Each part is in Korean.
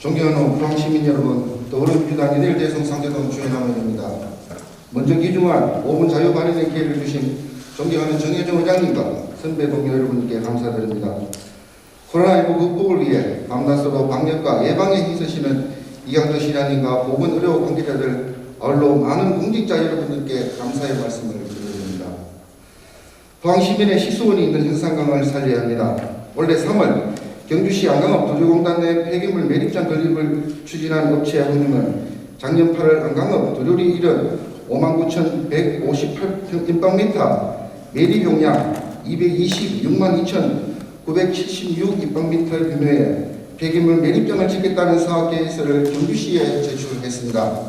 존경하는 포항 시민 여러분, 더불어민주당 연일 대성 상대동 주연함입니다. 먼저 기중한 5분 자유 발언의 기회를 주신 존경하는 정혜정 의장님과 선배 동료 여러분께 감사드립니다. 코로나19 극복을 위해 밤낮으로 방역과 예방에 힘쓰시는 이강도 시장님과 보건의료 관계자들, 아울러 많은 공직자 여러분들께 감사의 말씀을 드립니다. 포항 시민의 식수원이 있는 현상강을 살려야 합니다. 올해 3월 경주시 안강업 도조공단 내 폐기물 매립장 건립을 추진한 업체 항림은 작년 8월 안강업 도료리 일은 59,158인방미터 매립 용량 226만 2,976 인방미터를 규모해 폐기물 매립장을 짓겠다는 사업 계획서를 경주시에 제출했습니다.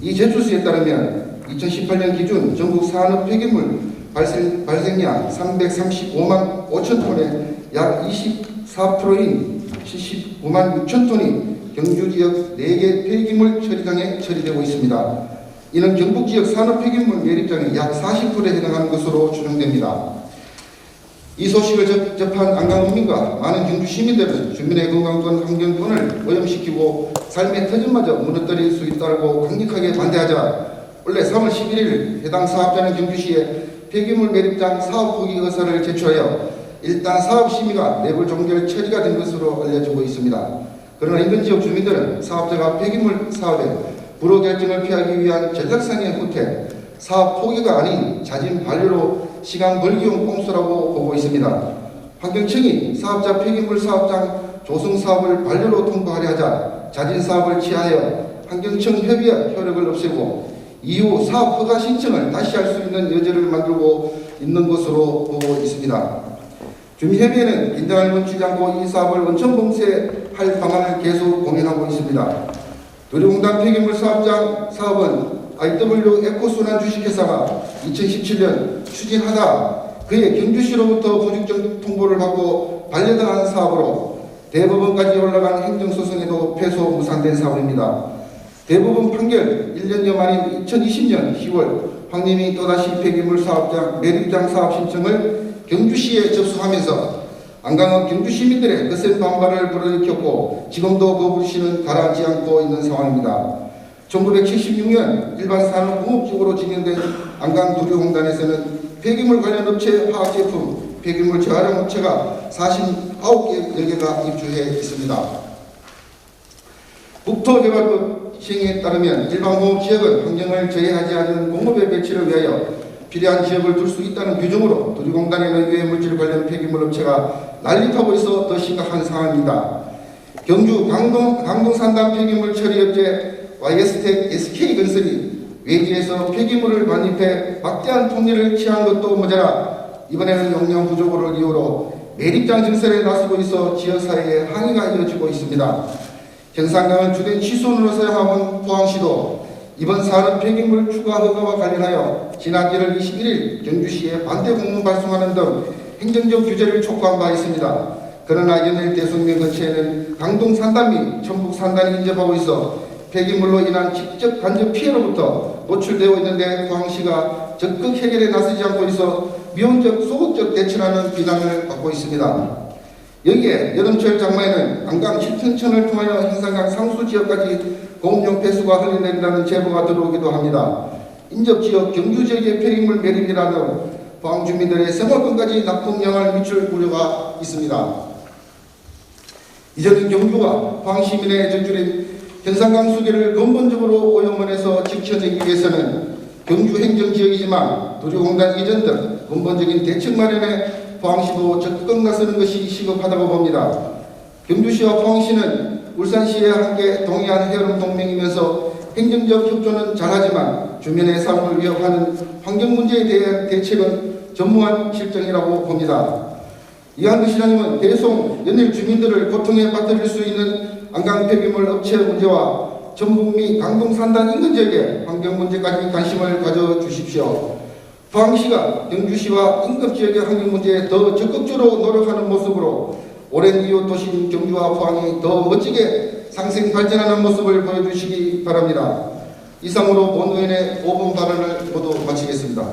이 제출서에 따르면 2018년 기준 전국 산업 폐기물 발생, 발생량 335만 5천 톤의 약 24%인 79만 6천 톤이 경주 지역 4개 폐기물 처리장에 처리되고 있습니다. 이는 경북 지역 산업 폐기물 매립장의 약 40%에 해당하는 것으로 추정됩니다. 이 소식을 접, 접한 안강국민과 많은 경주 시민들은 주민의 건강권, 환경권을 오염시키고 삶의 터전마저 무너뜨릴 수 있다고 강력하게 반대하자 원래 3월 11일 해당 사업자는 경주시에 폐기물 매립장 사업 포기 의사를 제출하여 일단 사업 심의가 내부 종결 처리가 된 것으로 알려지고 있습니다. 그러나 인근 지역 주민들은 사업자가 폐기물 사업에 불허 결정을 피하기 위한 전략상의 후퇴, 사업 포기가 아닌 자진 반려로 시간 벌기용 꼼수라고 보고 있습니다. 환경청이 사업자 폐기물 사업장 조성 사업을 반려로 통보하려 하자 자진 사업을 취하여 환경청 협의의 효력을 없애고 이후 사업 허가 신청을 다시 할 수 있는 여지를 만들고 있는 것으로 보고 있습니다. 인정을 멈추지 않고 이 사업을 원천 봉쇄할 방안을 계속 고민하고 있습니다. 도리공단 폐기물 사업장 사업은 IW 에코순환 주식회사가 2017년 추진하다 그의 경주시로부터 부적정 통보를 받고 반려당한 사업으로 대법원까지 올라간 행정소송에도 패소 무산된 사업입니다. 대법원 판결 1년여 만인 2020년 10월 황님이 또다시 폐기물 사업장 매립장 사업 신청을 경주시에 접수하면서 안강업 경주 시민들의 거센 반발을 불러일으켰고 지금도 그 불씨는 가라앉지 않고 있는 상황입니다. 1976년 일반 산업공업적으로 진행된 안강 두류공단에서는 폐기물 관련 업체 화학제품, 폐기물 재활용 업체가 49개 가 입주해 있습니다. 국토개발법 시행에 따르면 일반 공업 지역은 환경을 저해하지 않는 공업의 배치를 위하여 필요한 지역을 둘 수 있다는 규정으로 도주공단에는 유해 물질 관련 폐기물 업체가 난립하고 있어 더 심각한 상황입니다. 경주 강동 강동산단 폐기물 처리업체 YS텍 SK건설이 외지에서 폐기물을 반입해 막대한 통제를 취한 것도 모자라 이번에는 용량 부족을 이유로 매립장 증설에 나서고 있어 지역사회에 항의가 이어지고 있습니다. 경상강을 주된 취순으로 사용하는 포항시도 이번 산업 폐기물 추가 허가와 관련하여 지난 1월 21일 경주시에 반대 공문 발송하는 등 행정적 규제를 촉구한 바 있습니다. 그러나 연일 대성명 근처에는 강동 산단 및 천북 산단이 인접하고 있어 폐기물로 인한 직접 간접 피해로부터 노출되어 있는데 포항시가 적극 해결에 나서지 않고 있어 미온적 소극적 대처라는 비난을 받고 있습니다. 여기에 여름철 장마에는 안강 7천천을 통하여 행상강 상수 지역까지 공용 배수가 흘러내린다는 제보가 들어오기도 합니다. 인접 지역 경주 지역의 폐기물 매립이라는 포항 주민들의 생활권까지 나쁜 영향을 미칠 우려가 있습니다. 이제는 경주가 포항 시민의 저줄인 현상강 수계를 근본적으로 오염원에서 지켜내기 위해서는 경주 행정지역이지만 도로공단 이전 등 근본적인 대책 마련에 포항시도 적극 나서는 것이 시급하다고 봅니다. 경주시와 포항시는 울산시에 함께 동해안 해협 동맹이면서 행정적 협조는 잘하지만 주민의 삶을 위협하는 환경 문제에 대한 대책은 전무한 실정이라고 봅니다. 이한두 시장님은 대송 연일 주민들을 고통에 빠뜨릴 수 있는 안강 폐기물 업체 문제와 전북미 강동 산단 인근 지역의 환경 문제까지 관심을 가져 주십시오. 포항시가 경주시와 인근 지역의 환경 문제에 더 적극적으로 노력하는 모습으로 오랜 이후 도시인 경주와 포항이 더 멋지게 상생 발전하는 모습을 보여주시기 바랍니다. 이상으로 본 의원의 5분 발언을 모두 마치겠습니다.